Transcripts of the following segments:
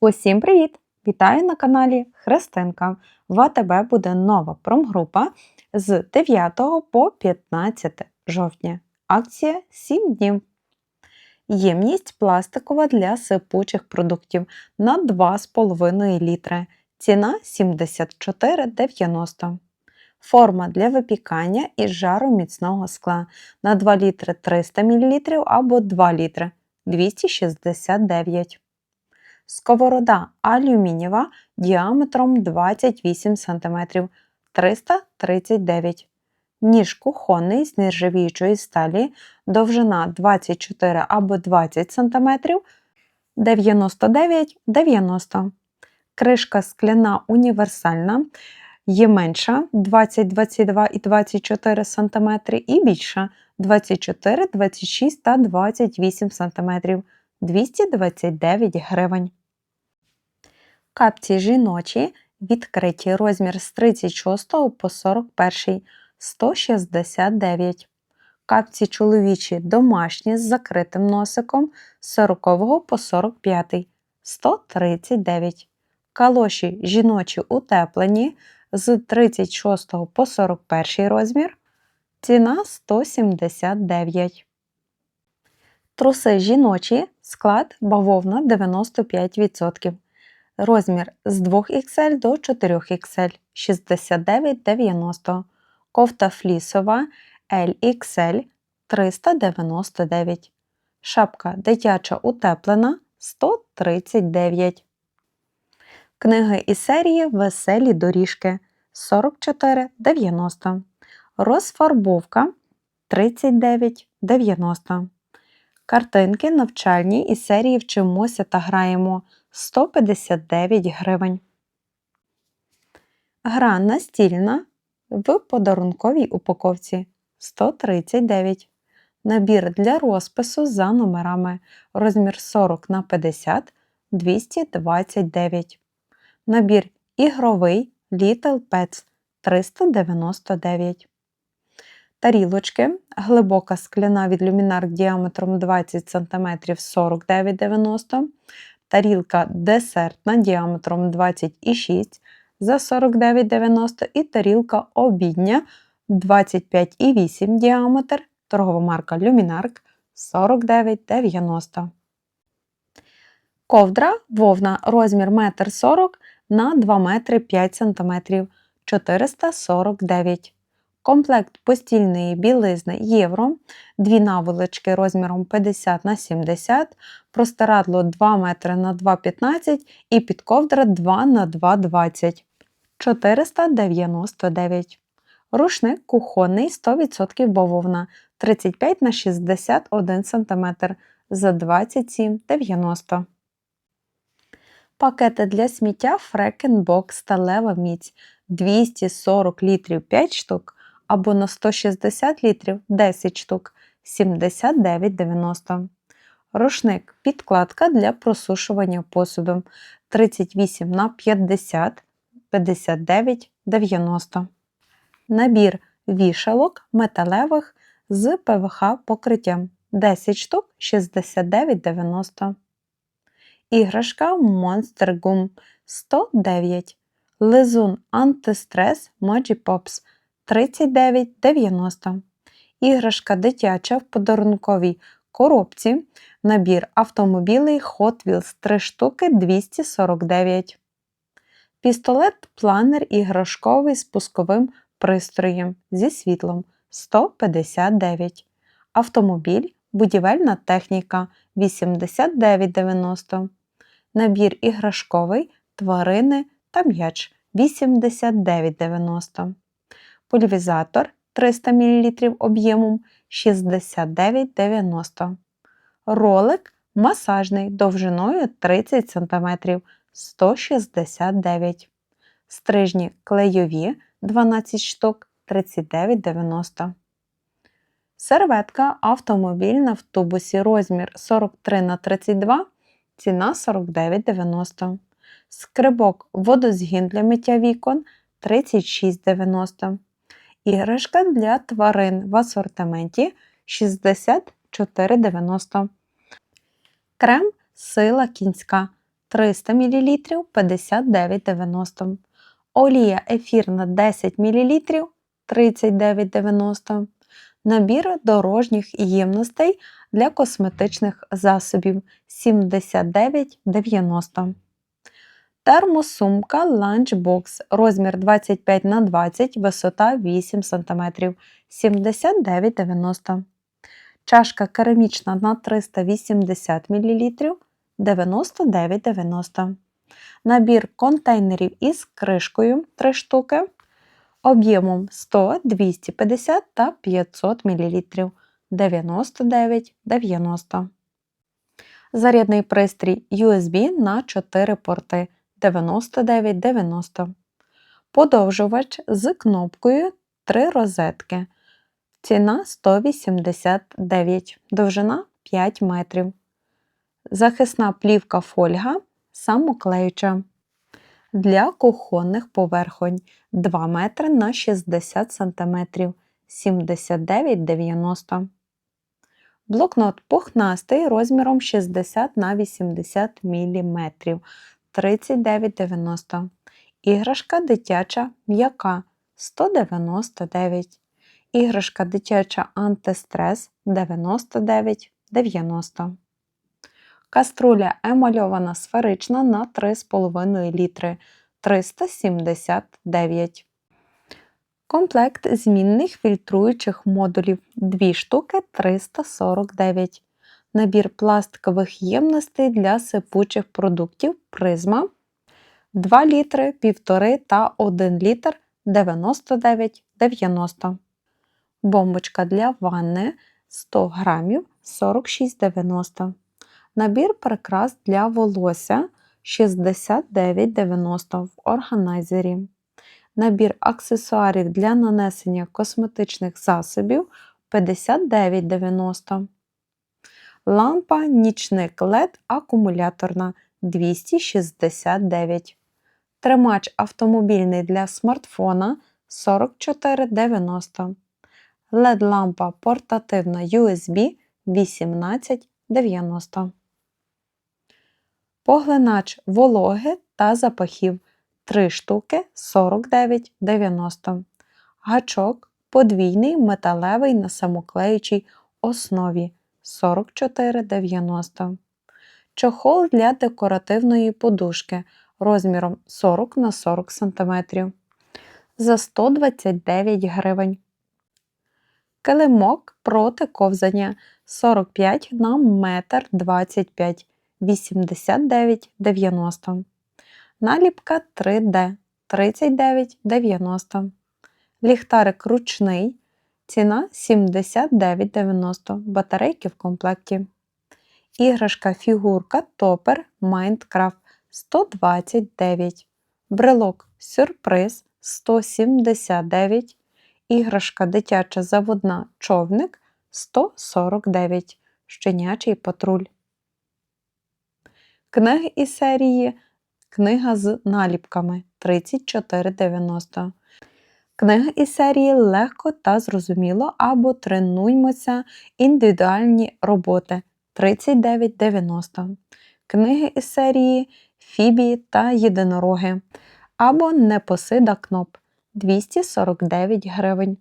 Усім привіт! Вітаю на каналі Христинка. В АТБ буде нова промгрупа з 9 по 15 жовтня. Акція 7 днів. Ємність пластикова для сипучих продуктів на 2,5 літри. Ціна 74,90. Форма для випікання із жару міцного скла на 2 літри 300 мл або 2 літри 269 Сковорода алюмінієва діаметром 28 см 339 Ніж кухонний з нержавіючої сталі, довжина 24 або 20 см 99,90 Кришка скляна універсальна, є менша 20, 22 і 24 см і більша 24, 26 та 28 см 229 гривень. Капці жіночі відкриті розмір з 36 по 41 169. Капці чоловічі домашні з закритим носиком з 40 по 45 139. Калоші жіночі утеплені з 36 по 41 розмір. Ціна 179. Труси жіночі склад бавовна 95%. Розмір з 2XL до 4XL 69,90. Кофта флісова LXL 399. Шапка дитяча утеплена 139. Книги із серії Веселі доріжки 44,90. Розфарбовка 39,90. Картинки навчальні із серії Вчимося та граємо 159 гривень. Гра настільна в подарунковій упаковці 139. Набір для розпису за номерами розмір 40 на 50 229. Набір ігровий Little Pets 399. Тарілочки. Глибока скляна від люмінар діаметром 20 см 49,90 тарілка десертна діаметром 26 за 49,90 і тарілка обідня 25,8 діаметр, торгова марка Luminark 49,90. Ковдра вовна розмір 1,40 м на 2 метри 5 см 449 Комплект постільної білизни євро, дві наволочки розміром 50 на 70 простирадло 2 метри на 2,15 і підковдра 2 на 2,20 499 Рушник кухонний 100% бавовна 35 на 61 см за 27,90 Пакети для сміття Фрекенбок сталева міць 240 літрів 5 штук або на 160 літрів 10 штук 79,90. Рушник підкладка для просушування посуду 38 на 50 59,90. Набір вішалок металевих з ПВХ покриттям 10 штук 69,90. Іграшка Monster Gum 109. Лизун антистрес Moji Pops 39,90. Іграшка дитяча в подарунковій коробці. Набір автомобілей Hot Wheels 3 штуки 249. Пістолет планер іграшковий з пусковим пристроєм зі світлом 159. Автомобіль будівельна техніка 89,90. Набір іграшковий тварини та м'яч 89,90 пульвізатор 300 мл об'ємом 69,90 Ролик масажний довжиною 30 см 169 Стрижні клейові 12 штук 39,90 Серветка автомобільна в тубусі розмір 43 на 32 ціна 49,90 Скрибок водозгін для миття вікон 36,90 Іграшка для тварин в асортименті 64,90. Крем сила кінська 300 мл 59,90. Олія ефірна 10 мл 39,90. Набір дорожніх ємностей для косметичних засобів 79,90. Термосумка Lunchbox розмір 25 на 20, висота 8 см 79,90. Чашка керамічна на 380 мл 99,90. Набір контейнерів із кришкою 3 штуки об'ємом 100, 250 та 500 мл 99,90. Зарядний пристрій USB на 4 порти 99,90. Подовжувач з кнопкою 3 розетки. Ціна 189, довжина 5 метрів. Захисна плівка фольга самоклеюча. Для кухонних поверхонь 2 метри на 60 см 79,90. Блокнот пухнастий розміром 60 на 80 мм 39,90. Іграшка дитяча м'яка 199. Іграшка дитяча антистрес 99,90. Каструля емальована сферична на 3,5 літри 379. Комплект змінних фільтруючих модулів 2 штуки 349. Набір пластикових ємностей для сипучих продуктів призма 2 літри, 1,5 та 1 літр 99,90. Бомбочка для ванни 100 грамів 46,90. Набір прикрас для волосся 69,90 в органайзері. Набір аксесуарів для нанесення косметичних засобів 59,90. Лампа нічник LED акумуляторна 269. Тримач автомобільний для смартфона 44,90. LED-лампа портативна USB 18,90. Поглинач вологи та запахів 3 штуки 49,90. Гачок подвійний металевий на самоклеючій основі 44,90. Чохол для декоративної подушки розміром 40 на 40 см за 129 гривень. Килимок проти ковзання 45 на 1,25 89,90. Наліпка 3D 39,90. Ліхтарик ручний. Ціна 79,90. Батарейки в комплекті. Іграшка фігурка Топер Майнкрафт 129. Брелок сюрприз 179. Іграшка дитяча заводна човник 149. Щенячий патруль. Книги із серії Книга з наліпками 34,90. Книги із серії легко та зрозуміло або тренуймося індивідуальні роботи 39,90. Книги із серії Фібі та Єдинороги або Непосида Кноп 249 гривень.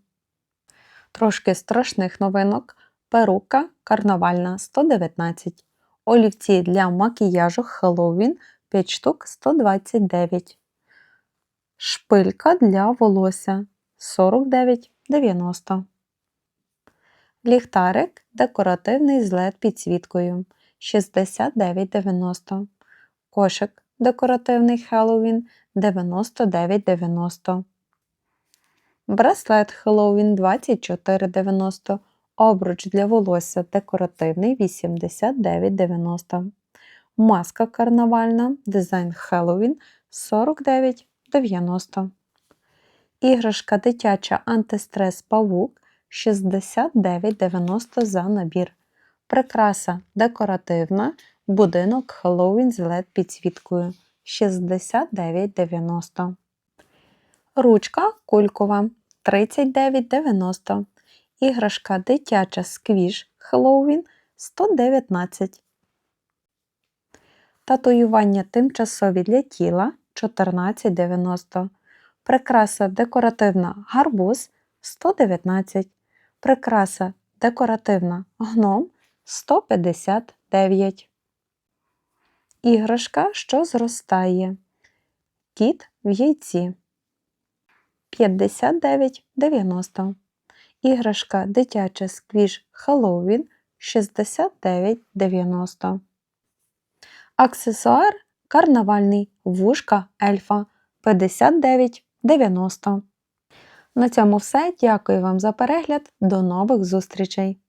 Трошки страшних новинок. Перука карнавальна 119. Олівці для макіяжу Хеллоуін 5 штук 129. Шпилька для волосся 49,90. Ліхтарик декоративний з LED підсвіткою 69,90. Кошик декоративний Хеллоуін 99,90. Браслет Хеллоуін 24,90. Обруч для волосся декоративний 89,90. Маска карнавальна, дизайн Хеллоуін 49,90. Іграшка дитяча антистрес павук 69,90 за набір. Прикраса декоративна. Будинок Хеллоуін з LED підсвіткою 69,90. Ручка кулькова 39,90. Іграшка дитяча сквіш Хеллоуін 119. Татуювання тимчасові для тіла 14,90. Прикраса декоративна гарбуз 119. Прикраса декоративна гном 159. Іграшка, що зростає. Кіт в яйці 59,90. Іграшка дитяча сквіш Хеллоуін 69,90. Аксесуар карнавальний вушка ельфа 59,90. На цьому все. Дякую вам за перегляд. До нових зустрічей!